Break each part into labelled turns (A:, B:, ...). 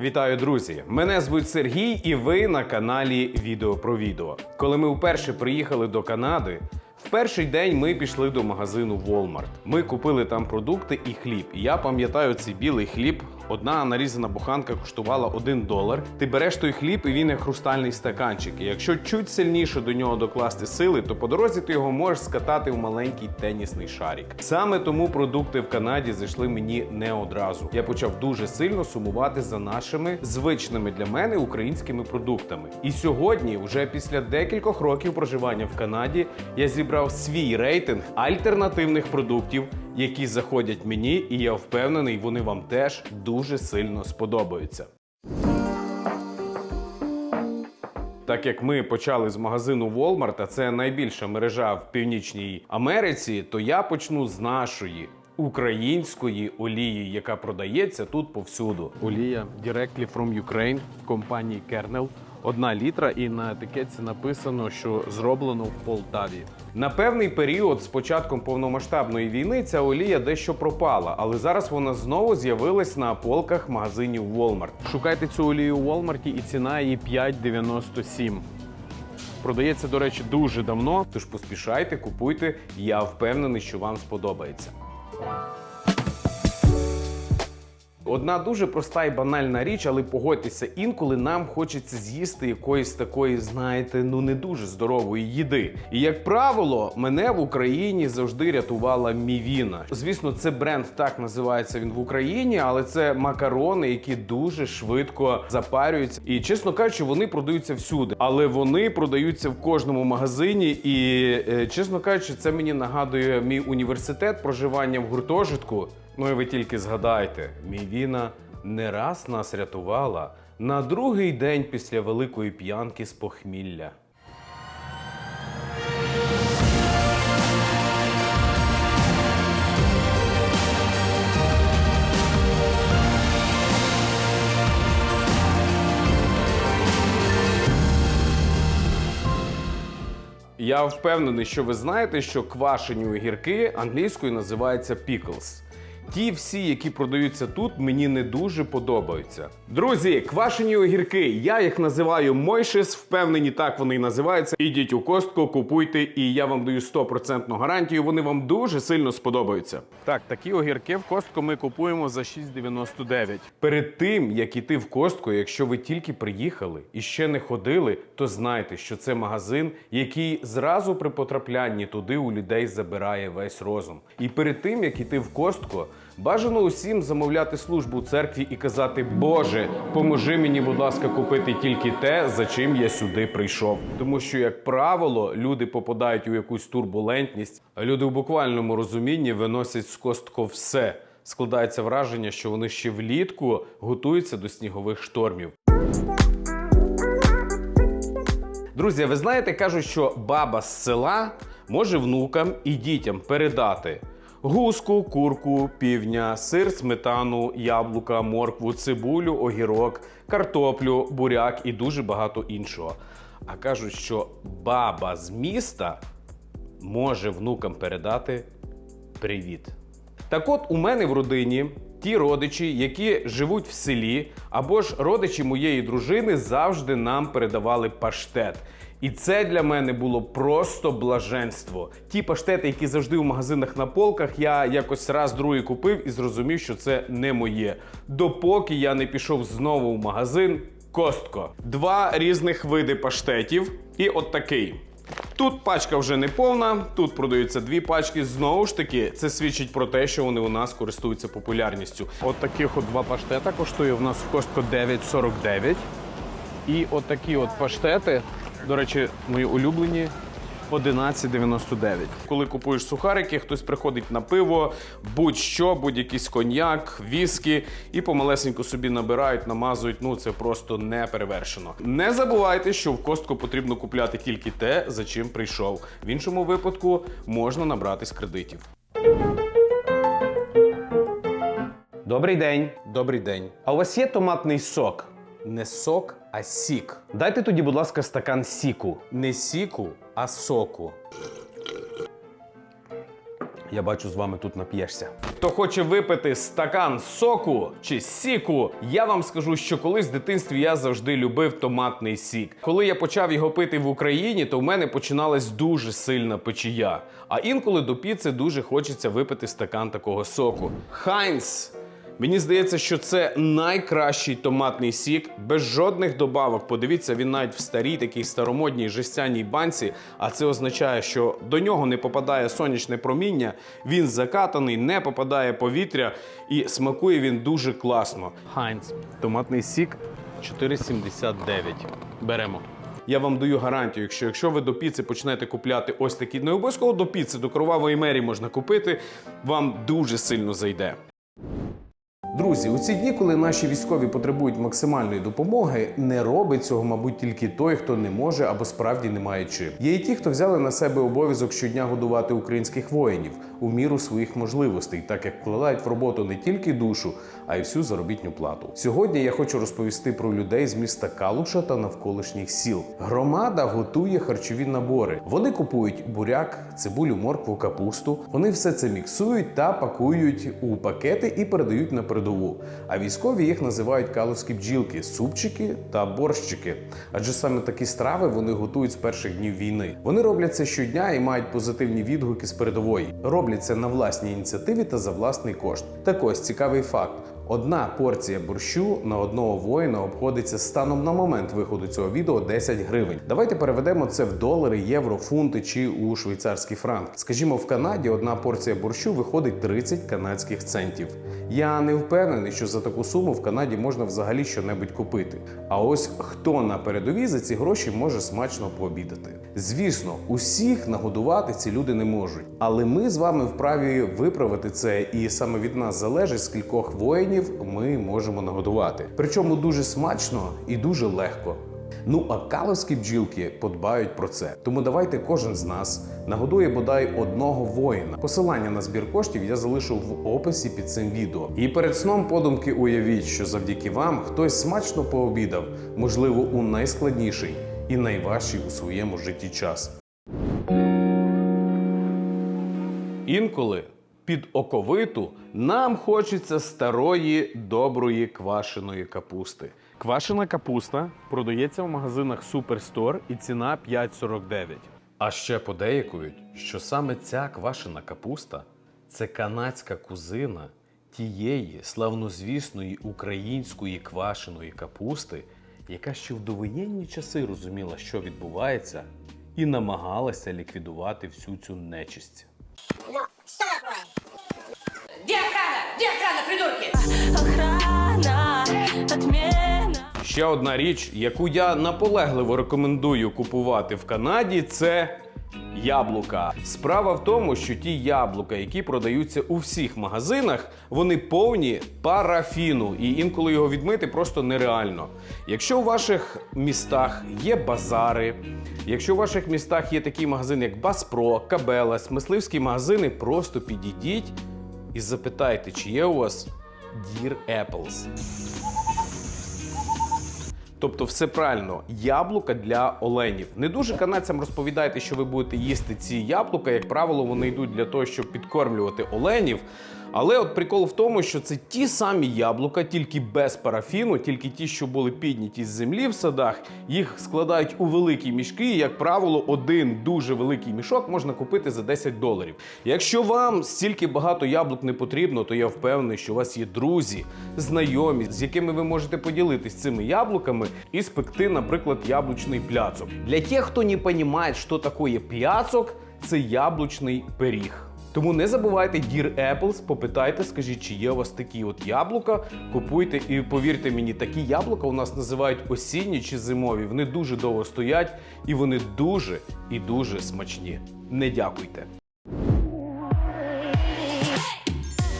A: Вітаю, друзі! Мене звуть Сергій, і ви на каналі Відео про відео. Коли ми вперше приїхали до Канади, в перший день ми пішли до магазину Walmart. Ми купили там продукти і хліб. Я пам'ятаю цей білий хліб. Одна нарізана буханка коштувала 1 долар. Ти береш той хліб, і він як хрустальний стаканчик. І якщо чуть сильніше до нього докласти сили, то по дорозі ти його можеш скатати в маленький тенісний шарик. Саме тому продукти в Канаді зайшли мені не одразу. Я почав дуже сильно сумувати за нашими звичними для мене українськими продуктами. І сьогодні, вже після декількох років проживання в Канаді, я зібрав свій рейтинг альтернативних продуктів, які заходять мені, і я впевнений, вони вам теж дуже сильно сподобаються. Так як ми почали з магазину Walmart, а це найбільша мережа в Північній Америці, то я почну з нашої української олії, яка продається тут повсюду. Олія directly from Ukraine компанії Kernel. Одна літра, і на етикетці написано, що зроблено в Полтаві. На певний період з початком повномасштабної війни ця олія дещо пропала, але зараз вона знову з'явилась на полках магазинів Walmart. Шукайте цю олію у Walmart і ціна її 5,97. Продається, до речі, дуже давно. Тож поспішайте, купуйте. Я впевнений, що вам сподобається. Одна дуже проста і банальна річ, але погодьтеся, інколи нам хочеться з'їсти якоїсь такої, знаєте, ну не дуже здорової їди. І як правило, мене в Україні завжди рятувала мівіна. Звісно, це бренд так називається він в Україні, але це макарони, які дуже швидко запарюються. І чесно кажучи, вони продаються всюди, але вони продаються в кожному магазині. І е, чесно кажучи, це мені нагадує мій університет проживання в гуртожитку. Ну і ви тільки згадайте, Мівіна не раз нас рятувала на другий день після великої п'янки з похмілля. Я впевнений, що ви знаєте, що квашені огірки англійською називаються pickles. Ті всі, які продаються тут, мені не дуже подобаються. Друзі, квашені огірки, я їх називаю мойшес, впевнені, так вони і називаються. Ідіть у костку, купуйте, і я вам даю 100% гарантію. Вони вам дуже сильно сподобаються. Так, такі огірки в костку ми купуємо за 6,99. Перед тим як іти в костку, якщо ви тільки приїхали і ще не ходили, то знайте, що це магазин, який зразу при потраплянні туди у людей забирає весь розум. І перед тим як іти в костку. Бажано усім замовляти службу у церкві і казати: Боже, поможи мені, будь ласка, купити тільки те, за чим я сюди прийшов. Тому що, як правило, люди попадають у якусь турбулентність, а люди в буквальному розумінні виносять з костко все. Складається враження, що вони ще влітку готуються до снігових штормів. Друзі, ви знаєте, кажуть, що баба з села може внукам і дітям передати. Гуску, курку, півня, сир, сметану, яблука, моркву, цибулю, огірок, картоплю, буряк і дуже багато іншого. А кажуть, що баба з міста може внукам передати привіт. Так от у мене в родині ті родичі, які живуть в селі, або ж родичі моєї дружини завжди нам передавали паштет. І це для мене було просто блаженство. Ті паштети, які завжди у магазинах на полках, я якось раз другий купив і зрозумів, що це не моє. Допоки я не пішов знову в магазин Костко. Два різних види паштетів, і от такий. Тут пачка вже не повна, тут продаються дві пачки. Знову ж таки, це свідчить про те, що вони у нас користуються популярністю. От таких от два паштета коштує в нас в Костко 9,49. І от такі от паштети, до речі, мої улюблені. 11,99. Коли купуєш сухарики, хтось приходить на пиво, будь-що, будь-якийсь коньяк, віскі, і помалесенько собі набирають, намазують. Ну це просто не перевершено. Не забувайте, що в костку потрібно купляти тільки те, за чим прийшов. В іншому випадку можна набратись кредитів. Добрий день. Добрий день. А у вас є томатний сок? Не сок, а сік. Дайте тоді, будь ласка, стакан сіку. Не сіку, а соку. Я бачу, з вами тут нап'єшся. хто хоче випити стакан соку чи сіку, я вам скажу, що колись в дитинстві я завжди любив томатний сік. Коли я почав його пити в Україні, то в мене починалась дуже сильна печія. А інколи до піци дуже хочеться випити стакан такого соку. Хайнс Мені здається, що це найкращий томатний сік, без жодних добавок. Подивіться, він навіть в старій такій старомодній жестяній банці. А це означає, що до нього не попадає сонячне проміння, він закатаний, не попадає повітря і смакує він дуже класно. Хайнц, томатний сік 4,79. Беремо. Я вам даю гарантію, якщо, якщо ви до піци почнете купляти ось такі, не обов'язково до піци, до кровавої мері можна купити, вам дуже сильно зайде. Друзі, у ці дні, коли наші військові потребують максимальної допомоги, не робить цього, мабуть, тільки той, хто не може або справді не має чим. Є і ті, хто взяли на себе обов'язок щодня годувати українських воїнів у міру своїх можливостей, так як вкладають в роботу не тільки душу, а й всю заробітну плату. Сьогодні я хочу розповісти про людей з міста Калуша та навколишніх сіл. Громада готує харчові набори. Вони купують буряк, цибулю, моркву, капусту. Вони все це міксують та пакують у пакети і передають на передову. А військові їх називають калузькі бджілки, супчики та борщики. Адже саме такі страви вони готують з перших днів війни. Вони роблять це щодня і мають позитивні відгуки з передової. Роблять це на власній ініціативі та за власний кошт. Так ось цікавий факт. Одна порція борщу на одного воїна обходиться станом на момент виходу цього відео 10 гривень. Давайте переведемо це в долари, євро, фунти чи у швейцарський франк. Скажімо, в Канаді одна порція борщу виходить 30 канадських центів. Я не впевнений, що за таку суму в Канаді можна взагалі щонебудь купити. А ось хто на передовій за ці гроші може смачно пообідати. Звісно, усіх нагодувати ці люди не можуть, але ми з вами вправі виправити це, і саме від нас залежить, скількох воїнів ми можемо нагодувати. Причому дуже смачно і дуже легко. Ну а каловські бджілки подбають про це. Тому давайте кожен з нас нагодує бодай одного воїна. Посилання на збір коштів я залишу в описі під цим відео. І перед сном подумки уявіть, що завдяки вам хтось смачно пообідав, можливо, у найскладніший і найважчий у своєму житті час. Інколи під оковиту нам хочеться старої доброї квашеної капусти. Квашена капуста продається в магазинах Суперстор і ціна 5,49. А ще подеякують, що саме ця квашена капуста це канадська кузина тієї славнозвісної української квашеної капусти, яка ще в довоєнні часи розуміла, що відбувається, і намагалася ліквідувати всю цю нечисть.
B: Где охрана? Где охрана, придурки?
C: Охрана, отмена.
A: Ще одна річ, яку я наполегливо рекомендую купувати в Канаді, це яблука. Справа в тому, що ті яблука, які продаються у всіх магазинах, вони повні парафіну, і інколи його відмити просто нереально. Якщо у ваших містах є базари, якщо у ваших містах є такий магазин, як Баспро, Кабелас, мисливські магазини, просто підійдіть і запитайте, чи є у вас Dear Apples. Тобто, все правильно, яблука для оленів. Не дуже канадцям розповідайте, що ви будете їсти ці яблука. Як правило, вони йдуть для того, щоб підкормлювати оленів. Але от прикол в тому, що це ті самі яблука, тільки без парафіну, тільки ті, що були підняті з землі в садах, їх складають у великі мішки. І, як правило, один дуже великий мішок можна купити за 10 доларів. Якщо вам стільки багато яблук не потрібно, то я впевнений, що у вас є друзі, знайомі, з якими ви можете поділитись цими яблуками і спекти, наприклад, яблучний пляцок. Для тих, хто не розуміє, що таке пляцок, це яблучний пиріг. Тому не забувайте Dear Apples, попитайте, скажіть, чи є у вас такі от яблука. Купуйте і повірте мені, такі яблука у нас називають осінні чи зимові. Вони дуже довго стоять і вони дуже і дуже смачні. Не дякуйте.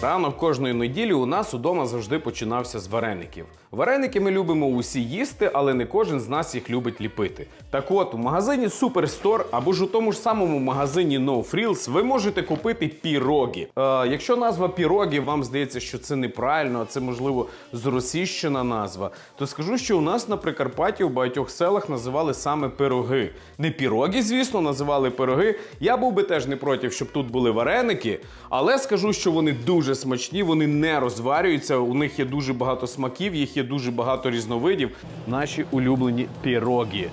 A: Ранок кожної неділі у нас удома завжди починався з вареників. Вареники ми любимо усі їсти, але не кожен з нас їх любить ліпити. Так от, у магазині Superstore або ж у тому ж самому магазині No Frills ви можете купити пірогі. Е, якщо назва пірогі вам здається, що це неправильно, а це можливо зросійщена назва, то скажу, що у нас на Прикарпатті у багатьох селах називали саме пироги. Не пірогі, звісно, називали пироги. Я був би теж не проти, щоб тут були вареники, але скажу, що вони дуже дуже смачні, вони не розварюються. У них є дуже багато смаків, їх є дуже багато різновидів. Наші улюблені пірогі.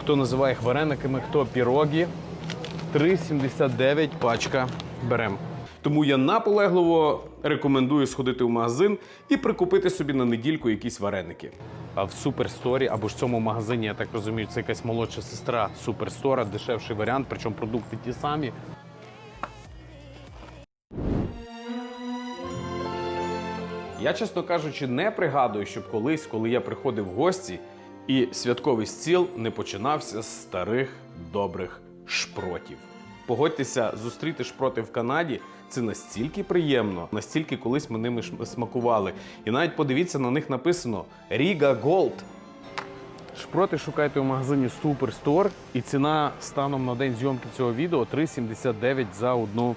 A: Хто називає їх варениками, хто пірогі. 3,79 пачка беремо. Тому я наполегливо рекомендую сходити в магазин і прикупити собі на недільку якісь вареники. А в суперсторі або ж в цьому магазині, я так розумію, це якась молодша сестра суперстора, дешевший варіант, причому продукти ті самі. Я, чесно кажучи, не пригадую, щоб колись, коли я приходив в гості, і святковий стіл не починався з старих добрих шпротів. Погодьтеся, зустріти шпроти в Канаді це настільки приємно, настільки колись ми ними смакували. І навіть подивіться, на них написано Ріга Голд. Шпроти шукайте у магазині Superstore, і ціна станом на день зйомки цього відео 3,79 за одну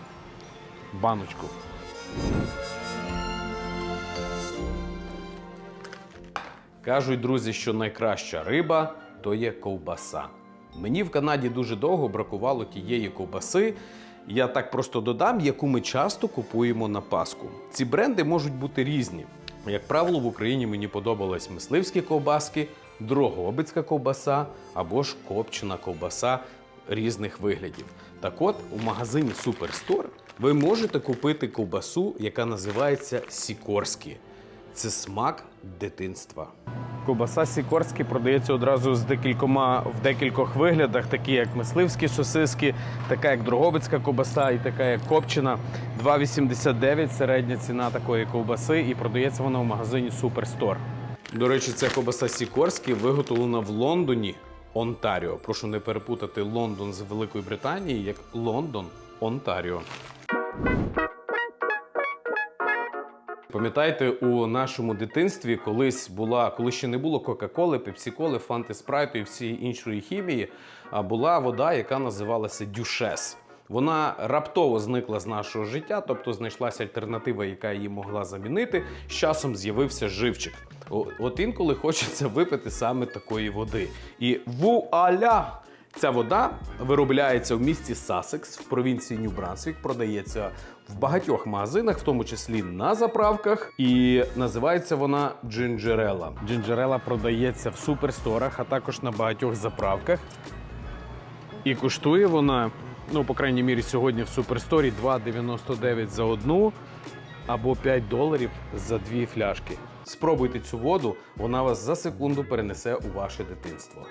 A: баночку. Кажуть, друзі, що найкраща риба то є ковбаса. Мені в Канаді дуже довго бракувало тієї ковбаси. Я так просто додам, яку ми часто купуємо на Пасху. Ці бренди можуть бути різні. Як правило, в Україні мені подобались мисливські ковбаски, дрогобицька ковбаса або ж копчена ковбаса різних виглядів. Так от, у магазині Superstore ви можете купити ковбасу, яка називається Сікорські. Це смак дитинства. Ковбаса Сікорський продається одразу з декількома в декількох виглядах, такі як мисливські сосиски, така як дрогобицька ковбаса і така як копчена. 2,89 середня ціна такої ковбаси, і продається вона в магазині Superstore. До речі, ця ковбаса Сікорський виготовлена в Лондоні, Онтаріо. Прошу не перепутати Лондон з Великої Британії як Лондон, Онтаріо. Пам'ятаєте, у нашому дитинстві колись була, коли ще не було Кока-Коли, Пепсі-Коли, Фанти Спрайту і всієї іншої хімії, а була вода, яка називалася Дюшес. Вона раптово зникла з нашого життя, тобто знайшлася альтернатива, яка її могла замінити. З часом з'явився живчик. От інколи хочеться випити саме такої води. І вуаля! Ця вода виробляється в місті Сасекс в провінції Нью-Брансвік, продається в багатьох магазинах, в тому числі на заправках, і називається вона джинджерела. Джинджерела продається в суперсторах, а також на багатьох заправках. І коштує вона, ну, по крайній мірі, сьогодні в суперсторі 2,99 за одну або 5 доларів за дві фляшки. Спробуйте цю воду, вона вас за секунду перенесе у ваше дитинство.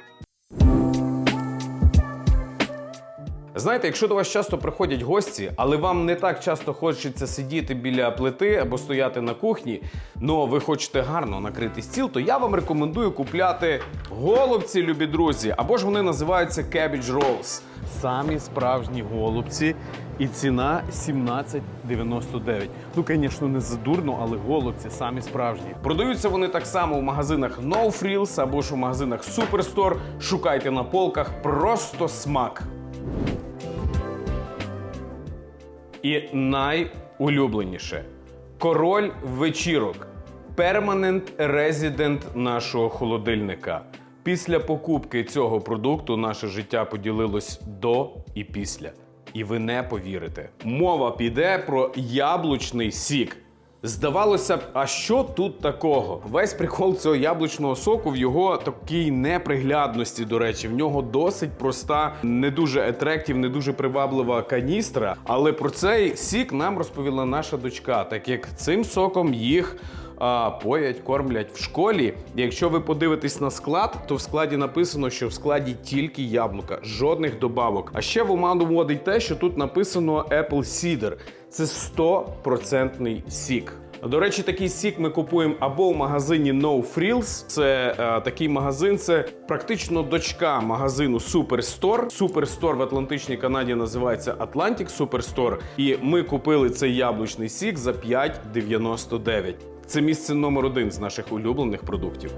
A: Знаєте, якщо до вас часто приходять гості, але вам не так часто хочеться сидіти біля плити або стояти на кухні, але ви хочете гарно накрити стіл, то я вам рекомендую купляти голубці, любі друзі, або ж вони називаються cabbage rolls. Самі справжні голубці, і ціна 17,99. Ну, звісно, не задурно, але голубці самі справжні. Продаються вони так само в магазинах No Frills або ж у магазинах Superstore. Шукайте на полках просто смак. І найулюбленіше король вечірок. Перманент резидент нашого холодильника. Після покупки цього продукту наше життя поділилось до і після. І ви не повірите. Мова піде про яблучний сік. Здавалося б, а що тут такого? Весь прикол цього яблучного соку в його такій неприглядності. До речі, в нього досить проста, не дуже етректів, не дуже приваблива каністра. Але про цей сік нам розповіла наша дочка, так як цим соком їх. А, поять, кормлять в школі. Якщо ви подивитесь на склад, то в складі написано, що в складі тільки яблука, жодних добавок. А ще в оману вводить те, що тут написано Apple Cider. Це 100% сік. До речі, такий сік ми купуємо або в магазині No Frills. Це е, такий магазин, це практично дочка магазину Superstore. Superstore в Атлантичній Канаді називається Atlantic Superstore. І ми купили цей яблучний сік за 5,99. Це місце номер один з наших улюблених продуктів.